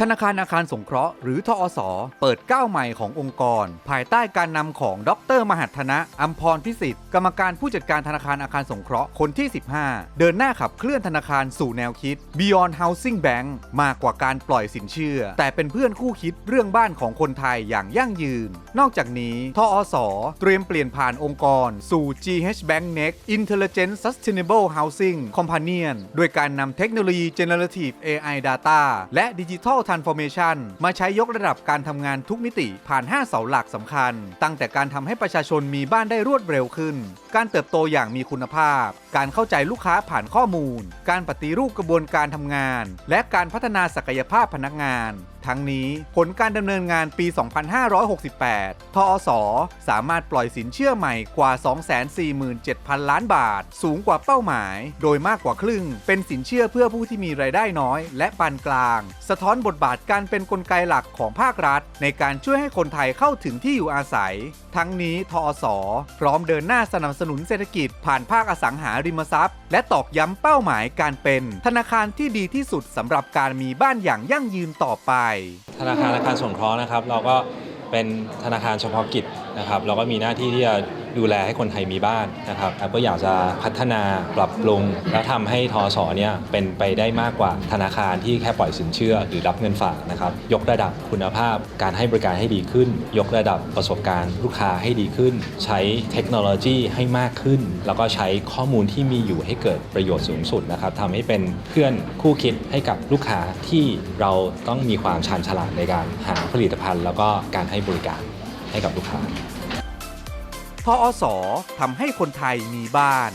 ธนาคารอาคารสงเคราะห์หรือทอสเปิดก้าวใหม่ขององค์กร ภายใต้การนำของดร มหัทนะอัมพรพิสิทธิ์กรรมการผู้จัดการธนาคารอาคารสงเคราะห์คนที่ 15 เดินหน้าขับเคลื่อนธนาคารสู่แนวคิด Beyond Housing Bank มากกว่าการปล่อยสินเชื่อ แต่เป็นเพื่อนคู่คิดเรื่องบ้านของคนไทยอย่างยั่งยืน นอกจากนี้ทอสเตรียมเปลี่ยนผ่านองค์กร สู่ GH Bank Next Intelligent Sustainable Housing Companion ด้วยการนำเทคโนโลยี Generative AI Data และ Digital Transformation มาใช้ยกระดับการทำงานทุกมิติผ่าน 5 เสาหลักสำคัญ ตั้งแต่การทำให้ประชาชนมีบ้านได้รวดเร็วขึ้น การเติบโตอย่างมีคุณภาพ การเข้าใจลูกค้าผ่านข้อมูล การปฏิรูปกระบวนการทำงาน และการพัฒนาศักยภาพพนักงาน ทั้งนี้ผลการดำเนินงานปี 2568 ทอสสามารถปล่อยสินเชื่อใหม่กว่า 247,000 ล้านบาท สูงกว่าเป้าหมาย โดยมากกว่าครึ่ง เป็นสินเชื่อเพื่อผู้ที่มีรายได้น้อย และปานกลาง สะท้อนบทบาทการเป็นนกลไกหลักของภาครัฐ ในการช่วยให้คนไทยเข้าถึงที่อยู่อาศัย ทั้งนี้ทอสพร้อมเดินหน้าสนับสนุนเศรษฐกิจ ผ่านภาคอสังหาริมทรัพย์ และตอกย้ำเป้าหมายการเป็น ธนาคารที่ดีที่สุดสำหรับการมีบ้านอย่างยั่งยืนต่อไปธนาคารอาคารสงเคราะห์นะครับ เราก็เป็นธนาคารเฉพาะกิจนะครับ เราก็มีหน้าที่ที่จะ ดูแลให้คนไทยมีบ้านนะครับแล้วก็อยากจะพัฒนาปรับปรุง และทำให้ทอสเนี่ยเป็นไปได้มากกว่าธนาคารที่แค่ปล่อยสินเชื่อหรือรับเงินฝากนะครับยกระดับคุณภาพการให้บริการให้ดีขึ้น ยกระดับประสบการณ์ลูกค้าให้ดีขึ้น ใช้เทคโนโลยีให้มากขึ้น แล้วก็ใช้ข้อมูลที่มีอยู่ให้เกิดประโยชน์สูงสุดนะครับทำให้เป็นเพื่อนคู่คิดให้กับลูกค้าที่เราต้องมีความชาญฉลาดในการหาผลิตภัณฑ์ แล้วก็การให้บริการให้กับลูกค้า ทออสทำให้คนไทยมีบ้าน